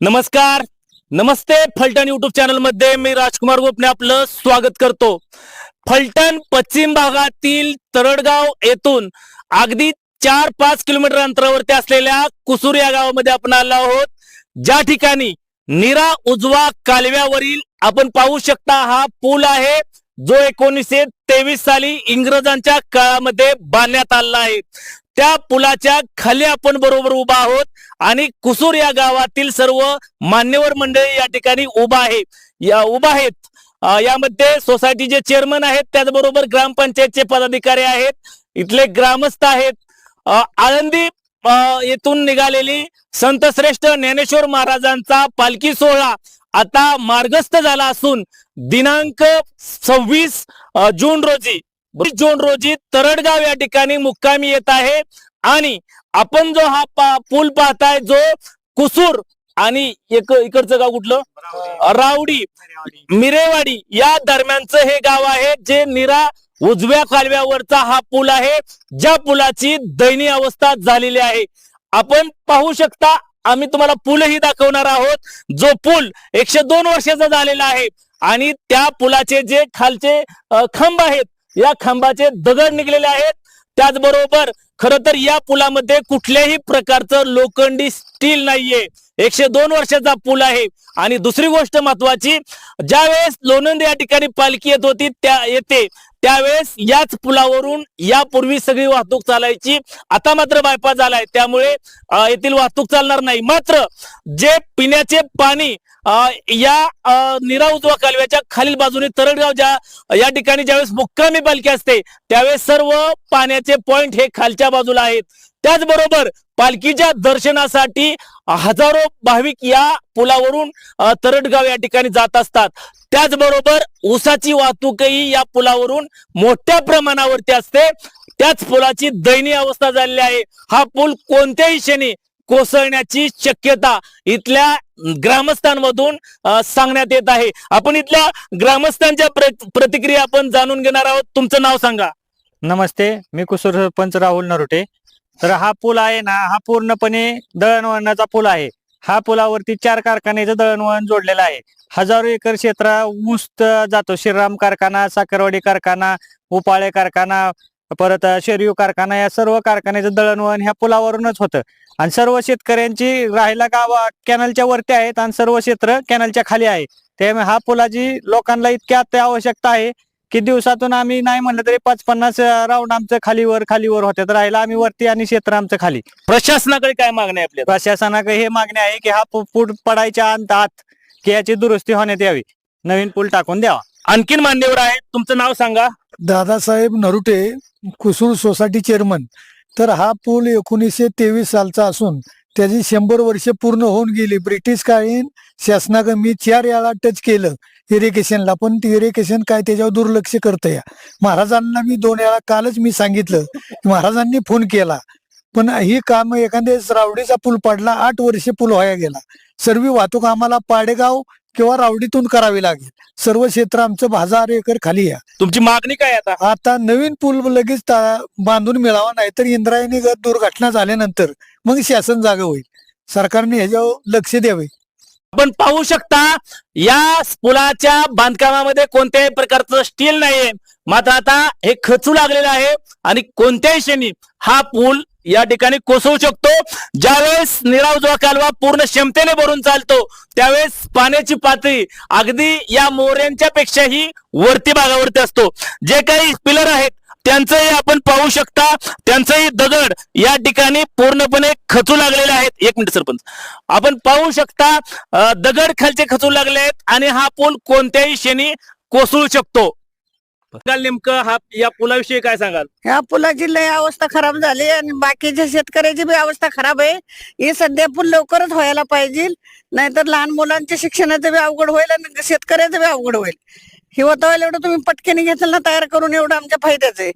नमस्कार. नमस्ते. फलटण युट्यूब चॅनलमध्ये मी राजकुमार गोपने आपलं स्वागत करतो. फलटण पश्चिम भागातील तरडगाव येथून अगदी चार पाच किलोमीटर अंतरावरती असलेल्या कुसूर या गावामध्ये आपण आलो आहोत. ज्या ठिकाणी निरा उजवा कालव्यावरील आपण पाहू शकता हा पूल आहे जो एकोणीसशे तेवीस साली इंग्रजांच्या काळामध्ये बांधण्यात आला आहे. त्या पुलाच्या खाली आपण बरोबर उभा आहोत आणि कुसूर या गावातील सर्व मान्यवर मंडळी या ठिकाणी उभा आहे. या उभा आहेत. यामध्ये सोसायटीचे चेअरमन आहेत. त्याचबरोबर ग्रामपंचायतचे पदाधिकारी आहेत. इथले ग्रामस्थ आहेत. आळंदी येथून निघालेली संतश्रेष्ठ ज्ञानेश्वर महाराजांचा पालखी सोहळा आता मार्गस्थ झाला असून दिनांक सव्वीस जून रोजी जून रोजी तरडगाव या ठिकाणी मुक्कामी येत आहे. आणि आपण जो हा पा- पूल पाहताय जो कुसूर आणि एक इकडचं गाव कुठलं? रावडी मिरेवाडी या दरम्यानचं हे गाव आहे जे निरा उजव्या कालव्यावरचा हा पूल आहे. ज्या पुलाची दयनीय अवस्था झालेली आहे. आपण पाहू शकता आम्ही तुम्हाला पूलही दाखवणार आहोत. जो पूल एकशे दोन वर्षाचा झालेला आहे. आणि त्या पुलाचे जे खालचे खांब आहेत या खांबाचे दगड निघलेले आहेत. त्याचबरोबर खर तर या पुलामध्ये कुठल्याही प्रकारचं लोखंडी स्टील नाहीये. एकशे दोन वर्षाचा पूल आहे. आणि दुसरी गोष्ट महत्वाची ज्यावेळेस लोणंद या ठिकाणी पालखी येत होती त्या येते त्यावेळेस याच पुलावरून यापूर्वी सगळी वाहतूक चालायची. आता मात्र बायपास झालाय. त्यामुळे येथील वाहतूक चालणार नाही. मात्र जे पिण्याचे पाणी या निरा उजवा कालव्याच्या खालील बाजूने तरडगाव ज्या या ठिकाणी ज्यावेळेस मुक्कामी पालखी असते त्यावेळेस सर्व पाण्याचे पॉइंट हे खालच्या बाजूला आहेत. त्याचबरोबर पालखीच्या दर्शनासाठी हजारो भाविक या पुलावरून तरटगाव तरडगाव या ठिकाणी जात असतात. त्याचबरोबर ऊसाची वाहतूकही या पुलावरून मोठ्या प्रमाणावरती असते. त्याच पुलाची दयनीय अवस्था झालेली आहे. हा पूल कोणत्याही क्षणी कोसळण्याची शक्यता इथल्या ग्रामस्थांमधून सांगण्यात येत आहे. आपण इथल्या ग्रामस्थांच्या प्र- प्रतिक्रिया आपण जाणून घेणार आहोत. तुमचं नाव सांगा. नमस्ते मी कुसूर सरपंच राहुल नरोटे. तर हा पूल आहे ना हा पूर्णपणे दळणवळणाचा पूल आहे. हा पुलावरती चार कारखान्याचं दळणवळण जोडलेलं आहे. हजारो एकर क्षेत्र ऊस जातो. श्रीराम कारखाना साखरवाडी कारखाना उपाळे कारखाना परत शेरियू कारखाना या सर्व कारखान्याचं दळणवळण ह्या पुलावरूनच होतं. आणि सर्व शेतकऱ्यांची राहायला गाव कॅनलच्या वरती आहेत आणि सर्व क्षेत्र कॅनलच्या खाली आहे. त्यामुळे हा पुलाची लोकांना इतकी आता आवश्यकता आहे. की दिवसातून आम्ही नाही म्हणलं तरी पाच पन्नास राऊंड आमचं खालीवर खालीवर होते तर राहिला आम्ही वरती आणि क्षेत्र आमचं खाली. प्रशासनाकडे काय मागणी आहे आपल्या? प्रशासनाकडे हे मागणी आहे की हा पु- पूल पडायच्या अंत आत की याची दुरुस्ती होण्यात यावी. नवीन पूल टाकून द्यावा. आणखीन मान्यवर आहेत. तुमचं नाव सांगा. Dadasaheb Narute Kusur society chairman. तर हा पूल एकोणीसशे तेवीस सालचा असून त्याची शंभर वर्ष पूर्ण होऊन गेली. ब्रिटिश काळीन शासनाकडे मी चार याला टच केलं. इरिगेशनला पण ते इरिगेशन काय त्याच्यावर दुर्लक्ष करतं या महाराजांना मी दोन वेळा कालच मी सांगितलं. महाराजांनी फोन केला. पण ही काम एखाद्या रावडीचा पूल पडला आठ वर्ष पूल व्हाया गेला. सर्व वाहतूक आम्हाला पाडेगाव किंवा रावडीतून करावी लागेल. सर्व क्षेत्र आमचं हजार एकर खाली आहे. तुमची मागणी काय आता? आता नवीन पूल लगेच बांधून मिळावा नाहीतर इंद्रायणी दुर्घटना झाल्यानंतर मग शासन जागा होईल. सरकारने ह्याच्यावर लक्ष द्यावे. आपण पाहू शकता या पुलाच्या बांधकामामध्ये कोणत्याही प्रकारचं स्टील नाहीये. मात्र आता हे खचू लागलेलं आहे आणि कोणत्याही क्षणी हा पूल या ठिकाणी कोसळू शकतो. ज्यावेळेस निरावजवा कालवा पूर्ण क्षमतेने भरून चालतो त्यावेळेस पाण्याची पातळी अगदी या मोऱ्यांच्या पेक्षाही वरती भागावरती असतो. जे काही पिलर आहेत त्यांचंही आपण पाहू शकता त्यांचंही दगड या ठिकाणी पूर्णपणे खचू लागलेले आहेत. एक मिनिट सरपंच. आपण पाहू शकता दगड खालचे खचू लागले आहेत आणि हा पूल कोणत्याही क्षणी कोसळू शकतो. नेमकं हा या पुलाविषयी काय सांगाल? ह्या पुलाची लय अवस्था खराब झाली आणि बाकीच्या शेतकऱ्याची बी अवस्था खराब आहे. हे सध्या पूल लवकरच व्हायला पाहिजे. नाहीतर लहान मुलांच्या शिक्षणाचं बी अवघड होईल आणि शेतकऱ्याचं बी अवघड होईल. हे होतं एवढं तुम्ही पटकेने घेतलं ना तयार करून एवढं आमच्या फायद्याचं आहे.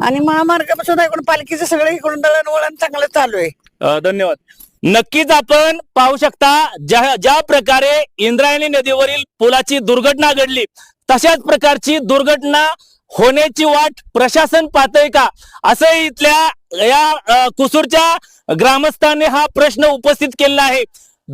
आणि महामार्ग सुद्धा इकडून पालखीचं सगळं इकडून दळणवळण चांगलं चालू आहे. अ, धन्यवाद. नक्कीच आपण पाहू शकता ज्या ज्या प्रकारे इंद्रायणी नदीवरील पुलाची दुर्घटना घडली तशाच प्रकारची दुर्घटना होण्याची वाट प्रशासन पाहतंय का? असं इथल्या या अ, कुसूरच्या ग्रामस्थांनी हा प्रश्न उपस्थित केलेला आहे.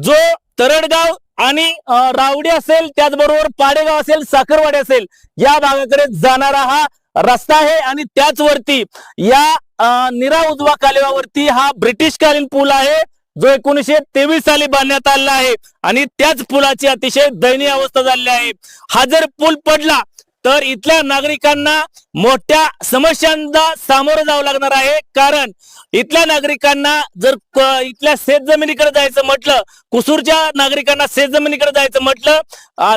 जो तरडगाव आणि रावडी असेल त्याचबरोबर पाडेगाव असेल साखरवाडी असेल या भागाकडे जाणारा हा रस्ता आहे आणि त्याचवरती या निरा उजवा कालव्यावरती हा ब्रिटिशकालीन पूल आहे जो एकोणीसशे तेवीस साली बांधण्यात आलेला आहे. आणि त्याच पुलाची अतिशय दयनीय अवस्था झालेली आहे. हा जर पूल पडला तर इथल्या नागरिकांना मोठ्या समस्यांना सामोरं जावं लागणार आहे. कारण इथल्या नागरिकांना जर इथल्या शेत जमिनीकडे जायचं म्हटलं कुसूरच्या नागरिकांना शेत जमिनीकडे जायचं म्हटलं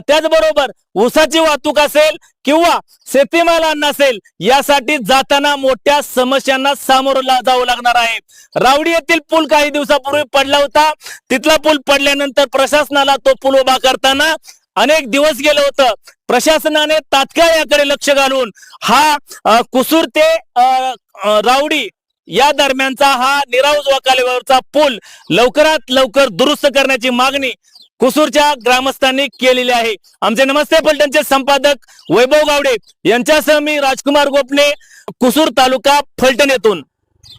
त्याचबरोबर ऊसाची वाहतूक असेल किंवा शेतीमाल अन्न असेल यासाठी जाताना मोठ्या समस्यांना सामोरं ला- जावं लागणार आहे. रावडी येथील पूल काही दिवसापूर्वी पडला होता. तिथला पूल पडल्यानंतर प्रशासनाला तो पूल उभा करताना अनेक दिवस गेलं होतं. प्रशासनाने तात्काळ याकडे लक्ष घालून हा कुसूर ते रावडी या दरम्यानचा हा निराऊज कालव्यावरचा पूल लवकरात लवकर दुरुस्त करण्याची मागणी कुसूरच्या ग्रामस्थांनी केलेली आहे. आमचे नमस्ते पलटणचे संपादक वैभव गावडे. यांच्यासह मी राजकुमार गोपने कुसूर तालुका फलटण येथून.